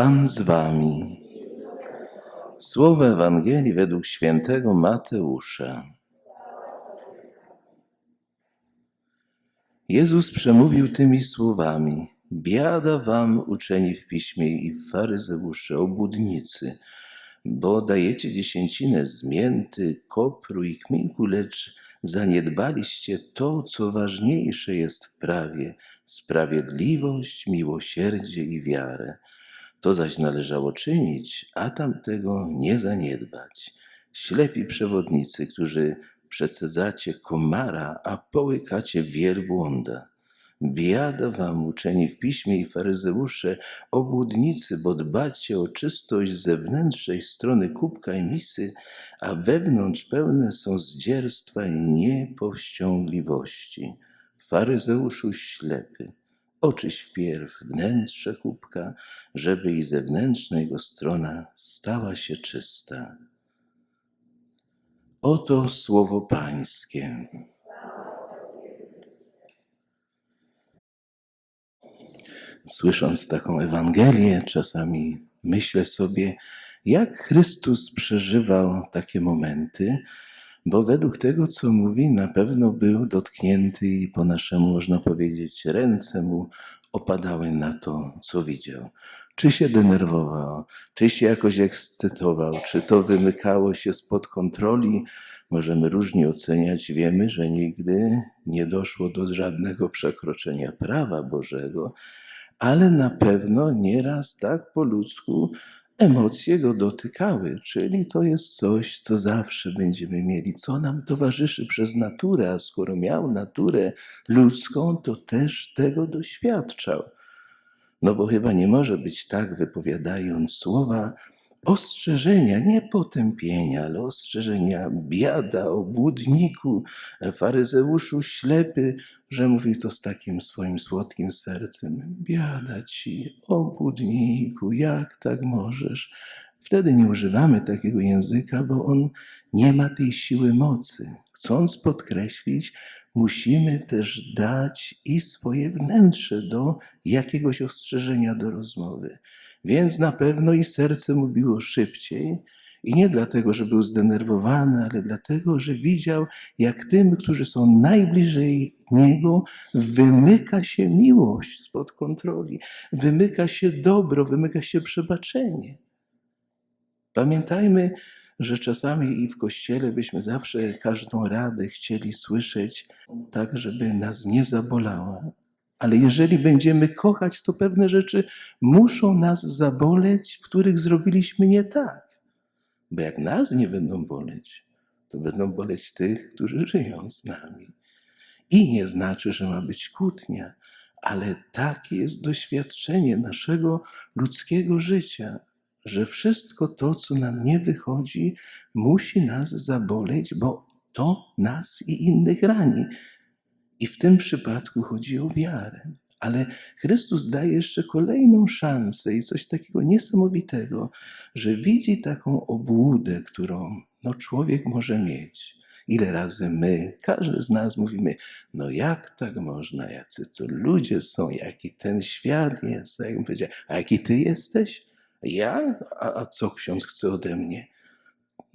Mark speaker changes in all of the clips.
Speaker 1: Pan z wami. Słowo Ewangelii według świętego Mateusza. Jezus przemówił tymi słowami: Biada wam, uczeni w piśmie i faryzeusze, obłudnicy, bo dajecie dziesięcinę z mięty, kopru i kminku, lecz zaniedbaliście to, co ważniejsze jest w prawie sprawiedliwość, miłosierdzie i wiarę. To zaś należało czynić, a tamtego nie zaniedbać. Ślepi przewodnicy, którzy przecedzacie komara, a połykacie wielbłąda. Biada wam, uczeni w piśmie i faryzeusze, obłudnicy, bo dbacie o czystość zewnętrznej strony kubka i misy, a wewnątrz pełne są zdzierstwa i niepowściągliwości. Faryzeuszu ślepy, oczyś wpierw wnętrze kubka, żeby i zewnętrzna jego strona stała się czysta. Oto słowo Pańskie. Słysząc taką Ewangelię, czasami myślę sobie, jak Chrystus przeżywał takie momenty, bo według tego, co mówi, na pewno był dotknięty i po naszemu można powiedzieć, ręce mu opadały na to, co widział. Czy się denerwował, czy się jakoś ekscytował, czy to wymykało się spod kontroli, możemy różnie oceniać. Wiemy, że nigdy nie doszło do żadnego przekroczenia prawa Bożego, ale na pewno nieraz tak po ludzku emocje go dotykały, czyli to jest coś, co zawsze będziemy mieli, co nam towarzyszy przez naturę, a skoro miał naturę ludzką, to też tego doświadczał. No bo chyba nie może być tak, wypowiadając słowa ostrzeżenia, nie potępienia, ale ostrzeżenia biada, obłudniku, faryzeuszu ślepy, że mówi to z takim swoim słodkim sercem. Biada ci, obłudniku, jak tak możesz? Wtedy nie używamy takiego języka, bo on nie ma tej siły mocy. Chcąc podkreślić, musimy też dać i swoje wnętrze do jakiegoś ostrzeżenia do rozmowy. Więc na pewno i serce mu biło szybciej. I nie dlatego, że był zdenerwowany, ale dlatego, że widział, jak tym, którzy są najbliżej niego, wymyka się miłość spod kontroli, wymyka się dobro, wymyka się przebaczenie. Pamiętajmy, że czasami i w kościele byśmy zawsze każdą radę chcieli słyszeć tak, żeby nas nie zabolała. Ale jeżeli będziemy kochać, to pewne rzeczy muszą nas zaboleć, w których zrobiliśmy nie tak. Bo jak nas nie będą boleć, to będą boleć tych, którzy żyją z nami. I nie znaczy, że ma być kłótnia, ale takie jest doświadczenie naszego ludzkiego życia, że wszystko to, co nam nie wychodzi, musi nas zaboleć, bo to nas i innych rani. I w tym przypadku chodzi o wiarę. Ale Chrystus daje jeszcze kolejną szansę i coś takiego niesamowitego, że widzi taką obłudę, którą no, człowiek może mieć. Ile razy my, każdy z nas mówimy, no jak tak można, jacy to ludzie są, jaki ten świat jest, a jak powiedział, a jaki ty jesteś? Ja? A, a co ksiądz chce ode mnie?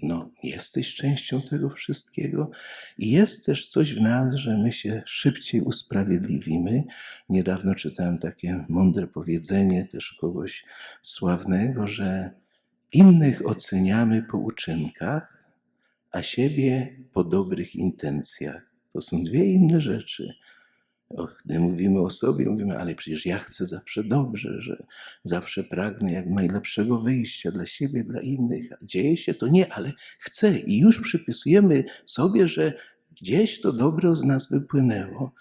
Speaker 1: No, jesteś częścią tego wszystkiego i jest też coś w nas, że my się szybciej usprawiedliwimy. Niedawno czytałem takie mądre powiedzenie też kogoś sławnego, że innych oceniamy po uczynkach, a siebie po dobrych intencjach. To są dwie inne rzeczy. Gdy mówimy o sobie, mówimy, ale przecież ja chcę zawsze dobrze, że zawsze pragnę jak najlepszego wyjścia dla siebie, dla innych. A dzieje się to nie, ale chcę i już przypisujemy sobie, że gdzieś to dobro z nas wypłynęło.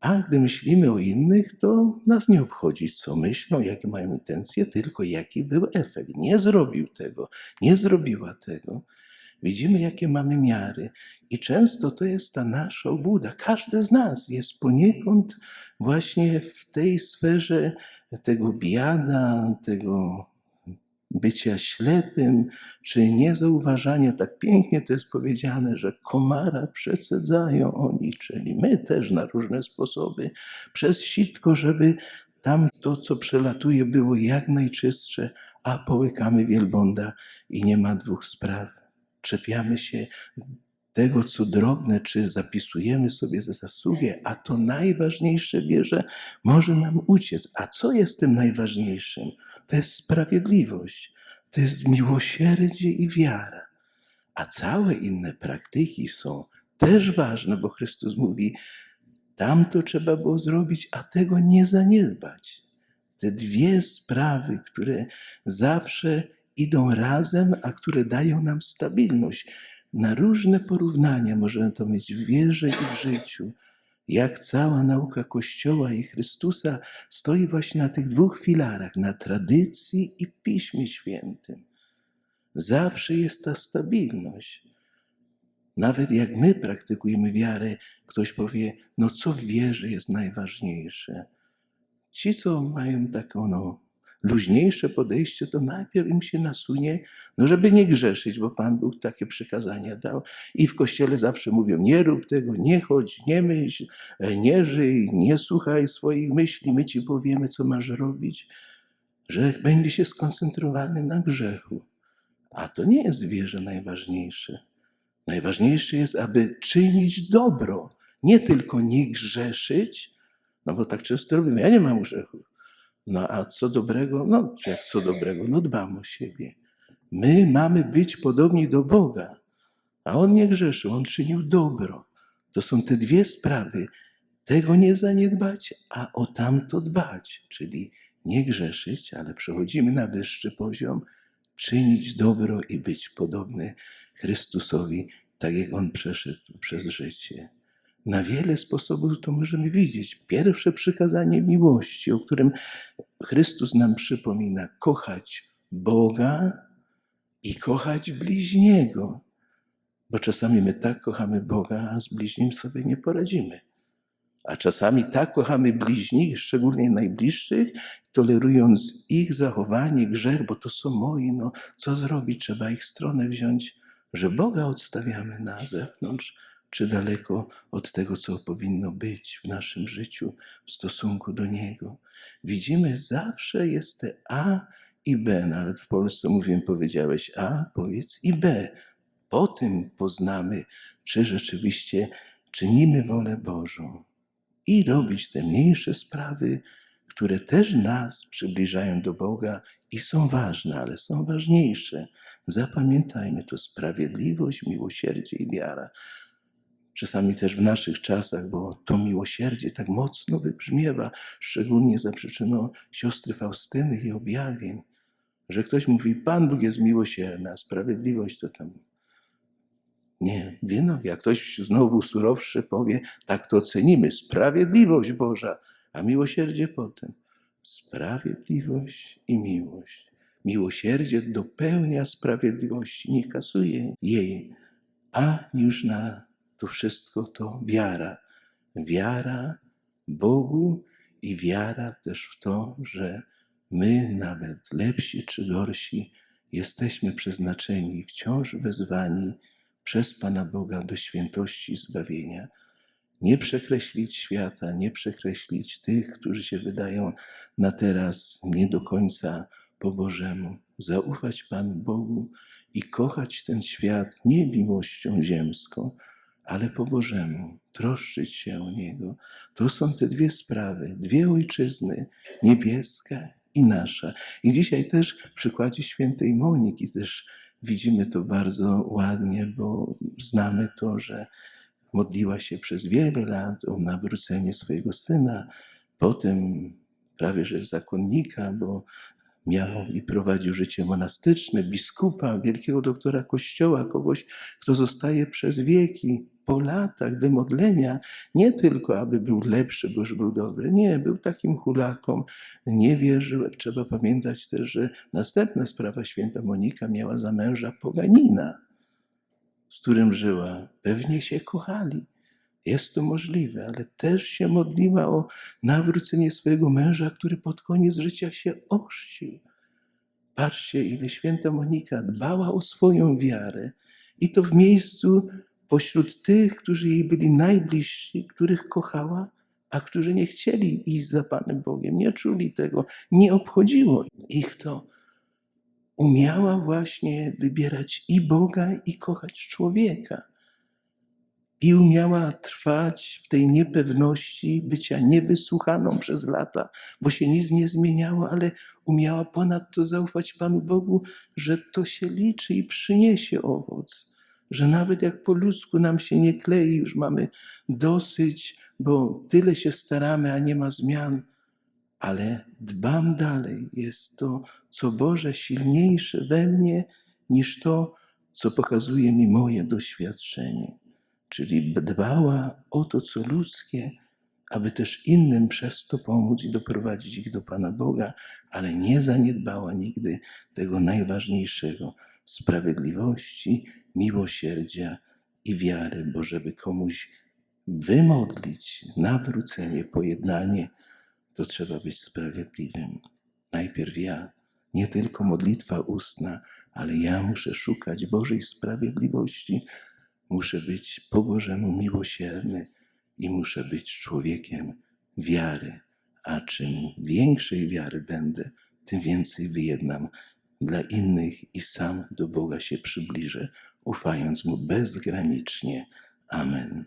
Speaker 1: A gdy myślimy o innych, to nas nie obchodzi, co myślą, jakie mają intencje, tylko jaki był efekt. Nie zrobił tego, nie zrobiła tego. Widzimy, jakie mamy miary, i często to jest ta nasza obłuda. Każdy z nas jest poniekąd właśnie w tej sferze tego biada, tego bycia ślepym, czy niezauważania. Tak pięknie to jest powiedziane, że komara przecedzają oni, czyli my też na różne sposoby, przez sitko, żeby Tam to, co przelatuje, było jak najczystsze, a połykamy wielbłąda i nie ma dwóch spraw. Czepiamy się tego, co drobne, czy zapisujemy sobie za zasługę, a to najważniejsze w wierze może nam uciec. A co jest tym najważniejszym? To jest sprawiedliwość, to jest miłosierdzie i wiara. A całe inne praktyki są też ważne, bo Chrystus mówi, tam to trzeba było zrobić, a tego nie zaniedbać. Te dwie sprawy, które zawsze idą razem, a które dają nam stabilność. Na różne porównania możemy to mieć w wierze i w życiu. Jak cała nauka Kościoła i Chrystusa stoi właśnie na tych dwóch filarach, na tradycji i Piśmie Świętym. Zawsze jest ta stabilność. Nawet jak my praktykujemy wiarę, ktoś powie, no co w wierze jest najważniejsze. Ci, co mają taką no, luźniejsze podejście, to najpierw im się nasunie, no żeby nie grzeszyć, bo Pan Bóg takie przykazania dał. I w kościele zawsze mówią, nie rób tego, nie chodź, nie myśl, e, nie żyj, nie słuchaj swoich myśli, my Ci powiemy, co masz robić. Że będzie się skoncentrowany na grzechu. A to nie jest wierze najważniejsze. Najważniejsze jest, aby czynić dobro, nie tylko nie grzeszyć, no bo tak często robimy, ja nie mam grzechu. No a co dobrego? No jak co dobrego? No dbam o siebie. My mamy być podobni do Boga, a On nie grzeszył, On czynił dobro. To są te dwie sprawy. Tego nie zaniedbać, a o tamto dbać, czyli nie grzeszyć, ale przechodzimy na wyższy poziom, czynić dobro i być podobny Chrystusowi, tak jak On przeszedł przez życie. Na wiele sposobów to możemy widzieć. Pierwsze przykazanie miłości, o którym Chrystus nam przypomina, kochać Boga i kochać bliźniego. Bo czasami my tak kochamy Boga, a z bliźnim sobie nie poradzimy. A czasami tak kochamy bliźnich, szczególnie najbliższych, tolerując ich zachowanie, grzech, bo to są moi, no co zrobić? Trzeba ich stronę wziąć, że Boga odstawiamy na zewnątrz, czy daleko od tego, co powinno być w naszym życiu w stosunku do Niego. Widzimy, zawsze jest te A i B. Nawet w Polsce mówiłem, powiedziałeś A, powiedz i B. Po tym poznamy, czy rzeczywiście czynimy wolę Bożą. I robić te mniejsze sprawy, które też nas przybliżają do Boga i są ważne, ale są ważniejsze. Zapamiętajmy to sprawiedliwość, miłosierdzie i wiara. Czasami też w naszych czasach, bo to miłosierdzie tak mocno wybrzmiewa, szczególnie za przyczyną siostry Faustyny i objawień, że ktoś mówi, Pan Bóg jest miłosierny, a sprawiedliwość to tam. Nie, dwie nogi. Jak ktoś znowu surowszy powie, tak to cenimy, sprawiedliwość Boża, a miłosierdzie potem. Sprawiedliwość i miłość. Miłosierdzie dopełnia sprawiedliwości, nie kasuje jej, a już na to wszystko to wiara. Wiara Bogu i wiara też w to, że my, nawet lepsi czy gorsi, jesteśmy przeznaczeni wciąż wezwani przez Pana Boga do świętości i zbawienia. Nie przekreślić świata, nie przekreślić tych, którzy się wydają na teraz nie do końca po Bożemu. Zaufać Panu Bogu i kochać ten świat nie miłością ziemską, ale po Bożemu, troszczyć się o Niego. To są te dwie sprawy, dwie ojczyzny, niebieska i nasza. I dzisiaj też w przykładzie świętej Moniki też widzimy to bardzo ładnie, bo znamy to, że modliła się przez wiele lat o nawrócenie swojego syna, potem prawie że zakonnika, bo miał i prowadził życie monastyczne, biskupa, wielkiego doktora kościoła, kogoś, kto zostaje przez wieki, po latach wymodlenia, nie tylko aby był lepszy, bo już był dobry, nie, był takim hulaką, nie wierzył. Trzeba pamiętać też, że następna sprawa, święta Monika miała za męża poganina, z którym żyła. Pewnie się kochali. Jest to możliwe, ale też się modliła o nawrócenie swojego męża, który pod koniec życia się ochrzcił. Patrzcie, ile święta Monika dbała o swoją wiarę i to w miejscu pośród tych, którzy jej byli najbliżsi, których kochała, a którzy nie chcieli iść za Panem Bogiem, nie czuli tego, nie obchodziło ich to. Umiała właśnie wybierać i Boga, i kochać człowieka. I umiała trwać w tej niepewności bycia niewysłuchaną przez lata, bo się nic nie zmieniało, ale umiała ponadto zaufać Panu Bogu, że to się liczy i przyniesie owoc. Że nawet jak po ludzku nam się nie klei, już mamy dosyć, bo tyle się staramy, a nie ma zmian, ale dbam dalej. Jest to, co Boże, silniejsze we mnie niż to, co pokazuje mi moje doświadczenie. Czyli dbała o to, co ludzkie, aby też innym przez to pomóc i doprowadzić ich do Pana Boga, ale nie zaniedbała nigdy tego najważniejszego sprawiedliwości, miłosierdzia i wiary, bo żeby komuś wymodlić nawrócenie, pojednanie, to trzeba być sprawiedliwym. Najpierw ja, nie tylko modlitwa ustna, ale ja muszę szukać Bożej sprawiedliwości, muszę być po Bożemu miłosierny i muszę być człowiekiem wiary. A czym większej wiary będę, tym więcej wyjednam dla innych i sam do Boga się przybliżę, ufając Mu bezgranicznie. Amen.